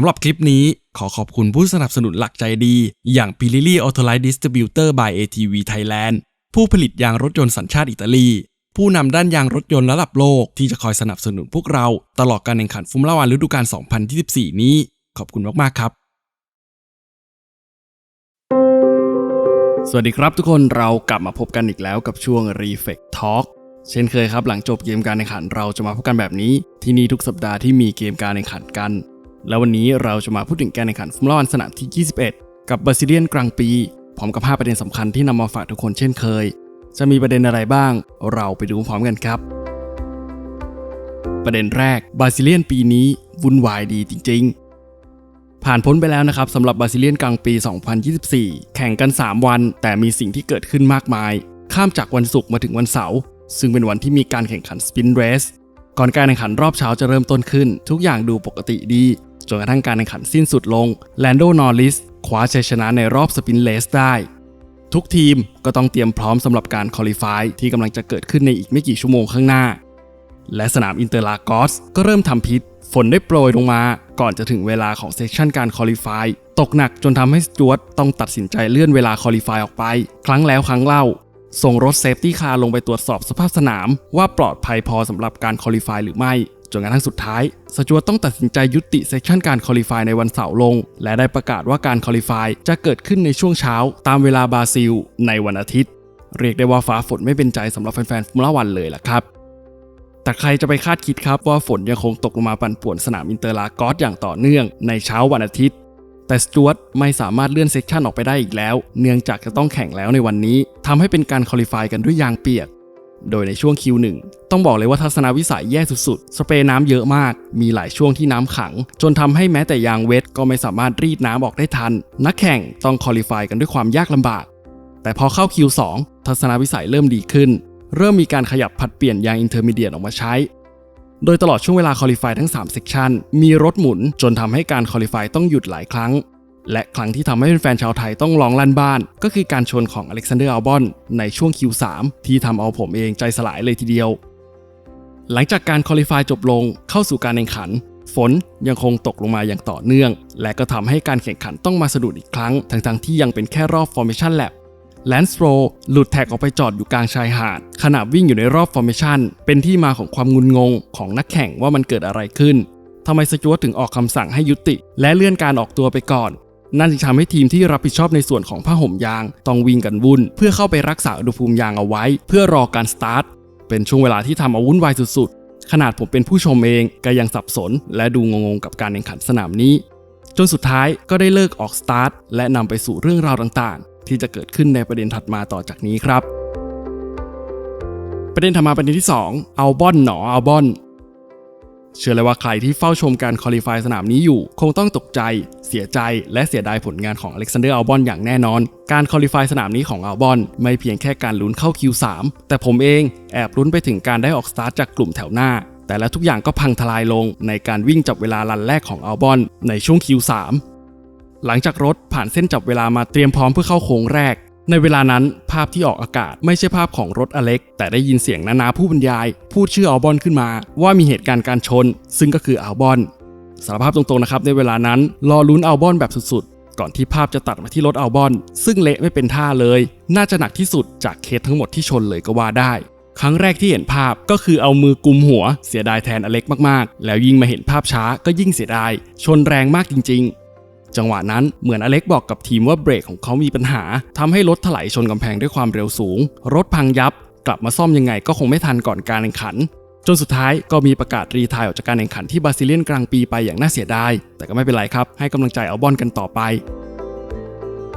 สำหรับคลิปนี้ขอขอบคุณผู้สนับสนุนหลักใจดี อย่าง p i l i l i Autolite Distributor by ATV Thailand ผู้ผลิตยางรถยนต์สัญชาติอิตาลี ผู้นำด้านยางรถยนต์ระดับโลกที่จะคอยสนับสนุนพวกเรา ตลอดการแข่งขันฟุมล่าวันฤดูกาล 2024 นี้ ขอบคุณมาก ๆ ครับ สวัสดีครับทุกคนเรากลับมาพบกันอีกแล้วกับช่วง Reflect Talk เช่นเคยครับหลังจบเกมการแข่งขันเราจะมาพบกันแบบนี้ที่นี่ทุกสัปดาห์ที่มีเกมการแข่งขันกัน แล้ววันนี้เราจะมาพูดถึงการแข่งขันฟุมล่าวันสนามที่ 21 กับบาซิเลียนกลางปี พร้อมกับ5ประเด็นสำคัญที่นำมาฝากทุกคนเช่นเคย จะมีประเด็นอะไรบ้าง เราไปดูพร้อมกันครับ ประเด็นแรกบาซิเลียนปีนี้วุ่นวายดีจริง ๆ ผ่านพ้นไปแล้วนะครับสำหรับบาซิเลียนกลางปี 2024 แข่งกัน 3 วัน แต่มีสิ่งที่เกิดขึ้นมากมาย ข้ามจากวันศุกร์มาถึงวันเสาร์ซึ่งเป็นวันที่มีการแข่งขันสปินเรสก่อนการแข่งขันรอบเช้าจะเริ่มต้นขึ้น ทุกอย่างดูปกติดี จนกระทั่งการแข่งขันสิ้นสุดลงแลนโดนอริสคว้าชัยชนะในรอบสปินเรสได้ ทุกทีมก็ต้องเตรียมพร้อมสำหรับการคอลิฟายที่กำลังจะเกิดขึ้นในอีกไม่กี่ชั่วโมงข้างหน้า และสนามอินเตอร์ลากอสก็เริ่มทำพิษ ฝนได้โปรยลงมา ก่อนจะถึงเวลาของเซสชันการคอลิฟายตกหนักจนทำให้สจวตต้องตัดสินใจเลื่อนเวลาคอลิฟายออกไป ครั้งแล้วครั้งเล่าส่งรถเซฟตี้คาร์ลงไปตรวจสอบสภาพสนามว่าปลอดภัยพอสำหรับการคอลิฟายหรือไม่ จนกระทั่งสุดท้ายสจวตต้องตัดสินใจยุติเซสชันการคอลิฟายในวันเสาร์ลง และได้ประกาศว่าการคอลิฟายจะเกิดขึ้นในช่วงเช้า ตามเวลาบราซิล ในวันอาทิตย์ เรียกได้ว่าฟ้าฝนไม่เป็นใจสำหรับแฟนๆฟอร์มูล่าวันเลยล่ะครับแต่ใครจะไปคาดคิดครับว่าฝนยังคงตกลงมาปั่นป่วนสนามอินเตอร์ลากอสอย่างต่อเนื่องในเช้าวันอาทิตย์ แต่สจวตไม่สามารถเลื่อนเซสชันออกไปได้อีกแล้ว เนื่องจากจะต้องแข่งแล้วในวันนี้ทำให้เป็นการคอลิฟายกันด้วยยางเปียก โดยในช่วง Q1 ต้องบอกเลยว่าทัศนวิสัยแย่สุดๆ สเปรย์น้ำเยอะมาก มีหลายช่วงที่น้ำขัง จนทำให้แม้แต่ยางเวทก็ไม่สามารถรีดน้ำออกได้ทัน นักแข่งต้องคอลิฟายกันด้วยความยากลำบาก แต่พอเข้า Q2 ทัศนวิสัยเริ่มดีขึ้น เริ่มมีการขยับผัดเปลี่ยนยางอินเทอร์มีเดียตออกมาใช้ โดยตลอดช่วงเวลาคอลิฟายทั้ง3เซกชันมีรถหมุนจนทำให้การคอลิฟายต้องหยุดหลายครั้ง และครั้งที่ทำให้แฟนชาวไทยต้องร้องลั่นบ้าน ก็คือการชนของอเล็กซานเดอร์อัลบอนในช่วง Q3 ที่ทำเอาผมเองใจสลายเลยทีเดียว หลังจากการคอลิฟายจบลงเข้าสู่การแข่งขัน ฝนยังคงตกลงมาอย่างต่อเนื่อง และก็ทำให้การแข่งขันต้องมาสะดุดอีกครั้ง ทั้งๆที่ยังเป็นแค่รอบ Formation Lap แลนส์โรหลุดแท็กออกไปจอดอยู่กลางชายหาด ขณะวิ่งอยู่ในรอบ Formation เป็นที่มาของความงุนงงของนักแข่งว่ามันเกิดอะไรขึ้นทำไมสจวตถึงออกคำสั่งให้ยุติ และเลื่อนการออกตัวไปก่อน นั่นจึงทำให้ทีมที่รับผิดชอบในส่วนของผ้าห่มยาง ต้องวิ่งกันวุ่น เพื่อเข้าไปรักษาอุณหภูมิยางเอาไว้ เพื่อรอการสตาร์ท เป็นช่วงเวลาที่ทำเอาวุ่นวายสุดๆ ขนาดผมเป็นผู้ชมเองก็ยังสับสน และดูงงๆกับการแข่งขันสนามนี้ จนสุดท้ายก็ได้เลิกออกสตาร์ทและนำไปสู่เรื่องราวต่างๆ ที่จะเกิดขึ้นในประเด็นถัดมาต่อจากนี้ครับ ประเด็นถัดมาประเด็นที่ 2 อัลบอนหนออัลบอน เชื่อเลยว่าใครที่เฝ้าชมการคอลิฟายสนามนี้อยู่ คงต้องตกใจ เสียใจและเสียดายผลงานของอเล็กซานเดอร์อัลบอนอย่างแน่นอน การคอลิฟายสนามนี้ของอัลบอนไม่เพียงแค่การลุ้นเข้า Q3 แต่ผมเองแอบลุ้นไปถึงการได้ออกสตาร์ทจากกลุ่มแถวหน้า แต่และทุกอย่างก็พังทลายลงในการวิ่งจับเวลาลันแรกของอัลบอนในช่วง Q3 หลังจากรถผ่านเส้นจับเวลามาเตรียมพร้อมเพื่อเข้าโค้งแรก ในเวลานั้นภาพที่ออกอากาศไม่ใช่ภาพของรถอเล็ก แต่ได้ยินเสียงนานาผู้บรรยาย พูดชื่ออัลบอนขึ้นมา ว่ามีเหตุการณ์การชน ซึ่งก็คืออัลบอนสารภาพตรงๆนะครับในเวลานั้นรอลุ้นอัลบอนแบบสุดๆ ก่อนที่ภาพจะตัดมาที่รถอัลบอนซึ่งเละไม่เป็นท่าเลย น่าจะหนักที่สุดจากเคสทั้งหมดที่ชนเลยก็ว่าได้ ครั้งแรกที่เห็นภาพก็คือเอามือกุมหัว เสียดายแทนอเล็กมากๆ แล้วยิ่งมาเห็นภาพช้าก็ยิ่งเสียดาย ชนแรงมากจริงๆ จังหวะนั้นเหมือนอเล็กบอกกับทีมว่าเบรกของเขามีปัญหาทำให้รถถลายชนกำแพงด้วยความเร็วสูง รถพังยับ กลับมาซ่อมยังไงก็คงไม่ทันก่อนการแข่งขัน จนสุดท้ายก็มีประกาศรีทายออกจากการแข่งขันที่บราซิเลียนกลางปีไปอย่างน่าเสียดาย แต่ก็ไม่เป็นไรครับ ให้กำลังใจเอาบอนกันต่อไป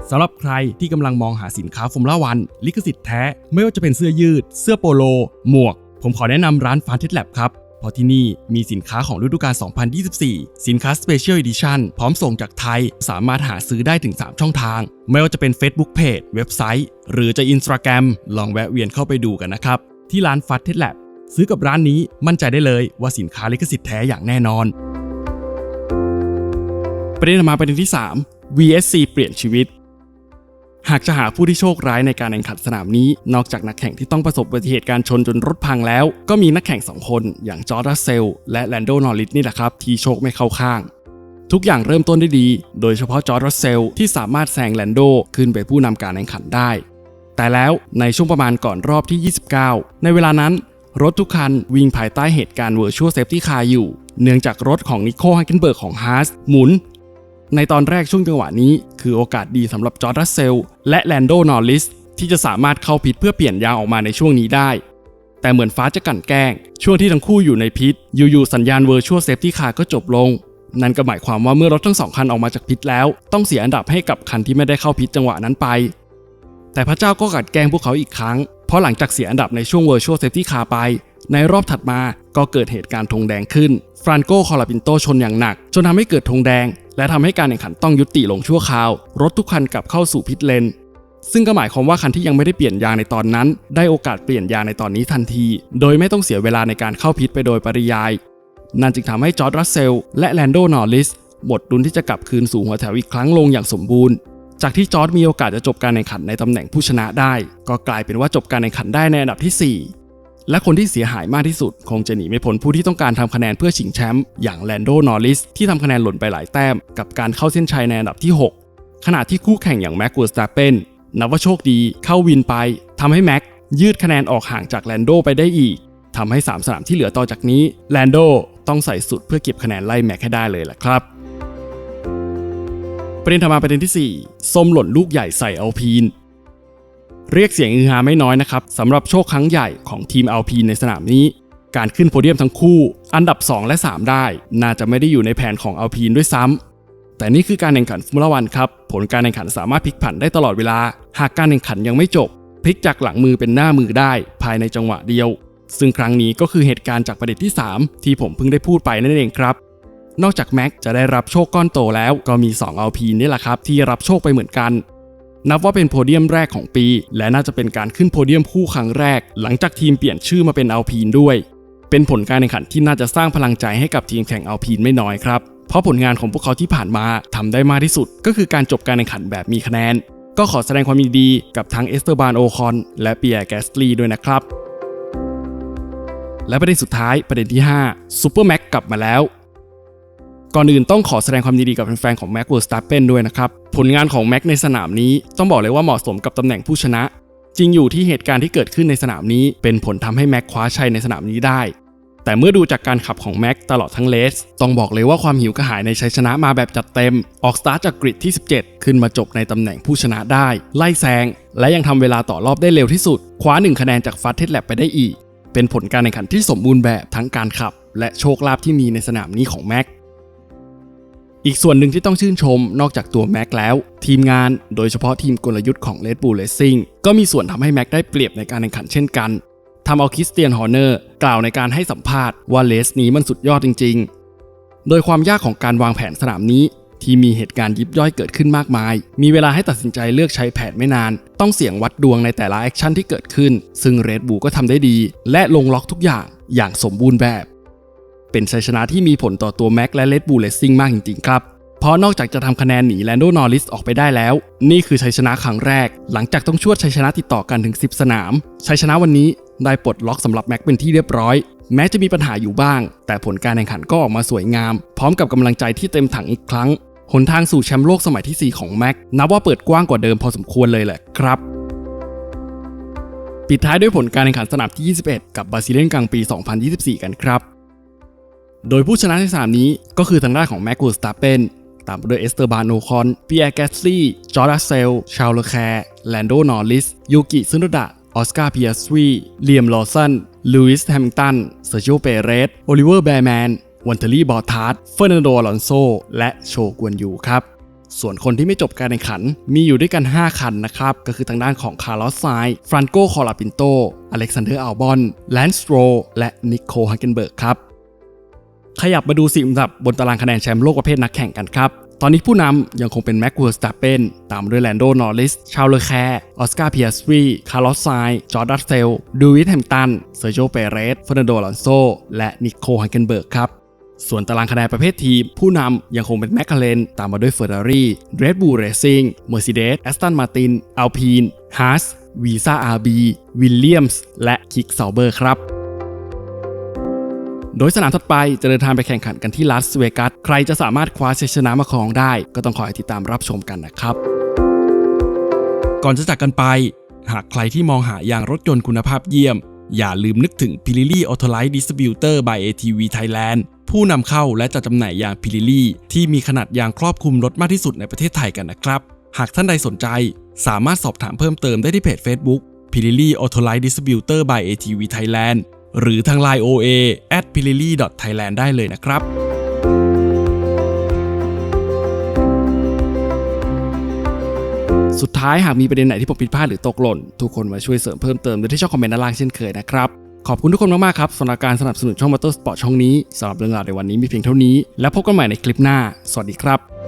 สำหรับใครที่กำลังมองหาสินค้าฟอร์มูล่าวัน ลิขสิทธิ์แท้ ไม่ว่าจะเป็นเสื้อยืด เสื้อโปโล หมวก ผมขอแนะนำร้านฟานเทสแลบครับ เพราะที่นี่มีสินค้าของฤดูกาล 2024 สินค้า Special Edition พร้อมส่งจากไทย สามารถหาซื้อได้ถึง 3 ช่องทาง ไม่ว่าจะเป็น Facebook Page เว็บไซต์ หรือจะ Instagram ลองแวะเวียนเข้าไปดูกันนะครับ ที่ร้าน f a t t e Lab ซื้อกับร้านนี้มั่นใจได้เลยว่าสินค้าลิขสิทธิ์แท้อย่างแน่นอน ประเด็นมาประเด็นที่ 3 VSC เปลี่ยนชีวิต หากจะหาผู้ที่โชคร้ายในการแข่งขันสนามนี้ นอกจากนักแข่งที่ต้องประสบอุบัติเหตุการชนจนรถพังแล้ว ก็มีนักแข่ง 2 คนอย่างจอร์ดัสเซลและแลนโดนอริสนี่แหละครับที่โชคไม่เข้าข้าง ทุกอย่างเริ่มต้นได้ดี โดยเฉพาะจอร์ดัสเซลที่สามารถแซงแลนโดขึ้นไปนผู้นำการแข่งขันได้ แต่แล้วในช่วงประมาณก่อนรอบที่ 29 ในเวลานั้น รถทุกคันวิ่งภายใต้เหตุการณ์ Virtual Safety Car อยู่ เนื่องจากรถของนิโคฮักเกนเบิร์กของฮาร์สหมุน ในตอนแรกช่วงจังหวะนี้ คือโอกาสดีสำหรับจอร์ดัสเซลและแลนโดนอริสที่จะสามารถเข้าพิษเพื่อเปลี่ยนยางออกมาในช่วงนี้ได้ แต่เหมือนฟ้าจะกั่นแกล้ง ช่วงที่ทั้งคู่อยู่ในพิษอยู่ๆสัญญาณ Virtual Safety Car ก็จบลง นั่นก็หมายความว่าเมื่อรถทั้งสองคันออกมาจากพิษแล้ว ต้องเสียอันดับให้กับคันที่ไม่ได้เข้าพิษจังหวะนั้นไป แต่พระเจ้าก็กัดแกล้งพวกเขาอีกครั้ง เพราะหลังจากเสียอันดับในช่วง Virtual Safety Car ไป ในรอบถัดมาก็เกิดเหตุการณ์ธงแดงขึ้น ฟรานโกคอลาปินโตชนอย่างหนัก จนทำให้เกิดธงแดง และทำให้การแข่งขันต้องยุติลงชั่วคราว รถทุกคันกลับเข้าสู่พิทเลน ซึ่งก็หมายความว่าคันที่ยังไม่ได้เปลี่ยนยางในตอนนั้น ได้โอกาสเปลี่ยนยางในตอนนี้ทันที โดยไม่ต้องเสียเวลาในการเข้าพิทไปโดยปริยาย นั่นจึงทำให้จอร์ดรัสเซลและแลนโดนอร์ลิสหมดดุลที่จะกลับคืนสู่หัวแถวอีกครั้งลงอย่างสมบูรณ์ จากที่จอร์ดมีโอกาสจะจบการแข่งขันในตำแหน่งผู้ชนะได้ ก็กลายเป็นว่าจบการแข่งขันได้ในอันดับที่ 4 และคนที่เสียหายมากที่สุด คงจะหนีไม่พ้นผู้ที่ต้องการทำคะแนนเพื่อชิงแชมป์อย่างแลนโดนอร์ลิสที่ทำคะแนนหล่นไปหลายแต้ม กับการเข้าเส้นชัยในอันดับที่ 6 ขณะที่คู่แข่งอย่างแม็กเวอร์สตาเปนนับว่าโชคดีเข้าวินไปทำให้แม็กยืดคะแนนออกห่างจากแลนโดไปได้อีกทำให้ 3 สนามที่เหลือต่อจากนี้แลนโดต้องใส่สุดเพื่อเก็บคะแนนไล่แม็กให้ได้เลยแหละครับประเด็นถัดมาประเด็นที่ 4 ส้มหล่นลูกใหญ่ใส่อัลพีน เรียกเสียงอือฮาไม่น้อยนะครับสำหรับโชคครั้งใหญ่ของทีมอัลพีในสนามนี้ การขึ้นโพเดียมทั้งคู่ อันดับ 2 และ 3 ได้ น่าจะไม่ได้อยู่ในแผนของอัลพีนด้วยซ้ำแต่นี่คือการแข่งขันฟอร์มูล่าวันครับผลการแข่งขันสามารถพลิกผันได้ตลอดเวลา หากการแข่งขันยังไม่จบพลิกจากหลังมือเป็นหน้ามือได้ภายในจังหวะเดียว ซึ่งครั้งนี้ก็คือเหตุการณ์จากประเด็นที่ 3 ที่ผมเพิ่งได้พูดไปนั่นเองครับ นอกจากแม็กจะได้รับโชคก้อนโตแล้วก็มี2อัลพีนนี่แหละครับที่รับโชคไปเหมือนกัน นับว่าเป็นโพเดียมแรกของปี และน่าจะเป็นการขึ้นโพเดียมคู่ครั้งแรก หลังจากทีมเปลี่ยนชื่อมาเป็นอัลพีนด้วย เป็นผลการแข่งขันที่น่าจะสร้างพลังใจให้กับทีมแข่งอัลพีนไม่น้อยครับ เพราะผลงานของพวกเขาที่ผ่านมาทำได้มากที่สุด ก็คือการจบการแข่งขันแบบมีคะแนน ก็ขอแสดงความยินดีกับทั้งเอสเตอร์บานโอคอนและเปียร์แกสลีด้วยนะครับและประเด็นสุดท้ายประเด็นที่5ซูเปอร์แม็กกลับมาแล้ว ก่อนอื่นต้องขอแสดงความยินดีกับแฟนๆของแม็กเวอร์สตาเปนด้วยนะครับ ผลงานของแม็กในสนามนี้ต้องบอกเลยว่าเหมาะสมกับตำแหน่งผู้ชนะ จริงอยู่ที่เหตุการณ์ที่เกิดขึ้นในสนามนี้ เป็นผลทำให้แม็กคว้าชัยในสนามนี้ได้ แต่เมื่อดูจากการขับของแม็กตลอดทั้งเลส ต้องบอกเลยว่าความหิวกระหายในชัยชนะมาแบบจัดเต็ม ออกสตาร์ทจากกริดที่ 17 ขึ้นมาจบในตำแหน่งผู้ชนะได้ ไล่แซงและยังทำเวลาต่อรอบได้เร็วที่สุด คว้า 1 คะแนนจากฟาสเทสแลบไปได้อีก เป็นผลการแข่งขันที่สมบูรณ์แบบทั้งการขับ และโชคลาภที่มีในสนามนี้ของแม็ก อีกส่วนหนึ่งที่ต้องชื่นชมนอกจากตัวแม็กแล้ว ทีมงานโดยเฉพาะทีมกลยุทธ์ของ Red Bull Racing ก็มีส่วนทำให้แม็กได้เปรียบในการแข่งขันเช่นกันทำเอาคริสเตียนฮอร์เนอร์กล่าวในการให้สัมภาษณ์ว่าเลสนี้มันสุดยอดจริง ๆ โดยความยากของการวางแผนสนามนี้ ที่มีเหตุการณ์ยิบย่อยเกิดขึ้นมากมาย มีเวลาให้ตัดสินใจเลือกใช้แผนไม่นาน ต้องเสี่ยงวัดดวงในแต่ละแอคชั่นที่เกิดขึ้น ซึ่งเรดบูก็ทำได้ดี และลงล็อกทุกอย่างอย่างสมบูรณ์แบบ เป็นชัยชนะที่มีผลต่อตัวแม็กและเลดบูเลสซิ่งมากจริงๆครับ เพราะนอกจากจะทำคะแนนหนีแลนโดนอริสออกไปได้แล้ว นี่คือชัยชนะครั้งแรก หลังจากต้องชวดชัยชนะติดต่อกันถึง 10 สนาม ชัยชนะวันนี้ได้ปลดล็อกสำหรับแม็กเป็นที่เรียบร้อย แม้จะมีปัญหาอยู่บ้าง แต่ผลการแข่งขันก็ออกมาสวยงาม พร้อมกับกำลังใจที่เต็มถังอีกครั้งหนทางสู่แชมป์โลกสมัยที่ 4 ของแม็กนับว่าเปิดกว้างกว่าเดิมพอสมควรเลยแหละครับ ปิดท้ายด้วยผลการแข่งขันสนามที่ 21 กับบาซิเลียนกลางปี 2024 กันครับ โดยผู้ชนะในสนามนี้ก็คือทางด้านของแม็กกูสตาเปนตามด้วยเอสเตอร์บานโอคอนปีแอร์แกสซี่จอร์ดาเซล ชาลเลแคร์แลนโดนอร์ลิส ยูกิซึนโดะ ออสการ์เพียสวีเลียมลอสันลูอิสแฮมิงตัน เซอร์จิโอเปเรส โอลิเวอร์แบร์แมน วันเทอรี่บอร์ทาร์ดเฟอร์นันโดอลอนโซ และโชกวนยูครับ ส่วนคนที่ไม่จบการแข่งขันมีอยู่ด้วยกัน 5 คันนะครับ ก็คือทางด้านของคาร์ลอสไซฟรานโกคอลาปินโต อเล็กซานเดอร์อัลบอน แลนสโตรและนิโคฮักเกนเบิร์กครับ ขยับมาดูสิอันดับบนตารางคะแนนแชมป์โลกประเภทนักแข่งกันครับ ตอนนี้ผู้นำยังคงเป็นแม็กเวอร์สตาเปนตามด้วยแลนโดนอริส ชาลเลอแคร์ ออสการ์เพียสวีคาร์ลอสไซจอร์ดัสเซล ดูวิทแฮมตัน เซอร์โจเปเรสเฟอร์นันโดลอนโซ และนิโคฮักเกนเบิร์กครับส่วนตารางคะแนนประเภททีม ผู้นำยังคงเป็นแมคคาเรนตามมาด้วยเฟอร์รารี่เรดบูลเรซิ่งเมอร์เซเดสแอสตันมาตินอัลพีนฮาร์สวีซ่าอาร์บีวิลเลียมส์และคิกซาเบอร์ครับ โดยสนามถัดไปจะเดินทางไปแข่งขันกันที่ลาสเวกัส ใครจะสามารถคว้าชัยชนะมาครองได้ ก็ต้องคอยติดตามรับชมกันนะครับ ก่อนจะจากกันไป หากใครที่มองหายางรถยนต์คุณภาพเยี่ยม อย่าลืมนึกถึง Pirelli Autolite Distributor by ATV Thailand ผู้นำเข้าและจัดจำหน่ายยาง Pirelli ที่มีขนาดยางครอบคลุมรถมากที่สุดในประเทศไทยกันนะครับ หากท่านใดสนใจ สามารถสอบถามเพิ่มเติมได้ที่เพจ Facebook Pirelli Autolite Distributor by ATV Thailand หรือทาง Line OA at pirelli thailand ได้เลยนะครับสุดท้ายหากมีประเด็นไหนที่ผมผิดพลาดหรือตกหล่น ทุกคนมาช่วยเสริมเพิ่มเติมโดยที่ช่องคอมเมนต์ด้านล่างเช่นเคยนะครับ ขอบคุณทุกคนมาก ๆ ครับสำหรับการสนับสนุนช่อง Motorsport ช่องนี้สำหรับเรื่องราวในวันนี้มีเพียงเท่านี้ แล้วพบกันใหม่ในคลิปหน้า สวัสดีครับ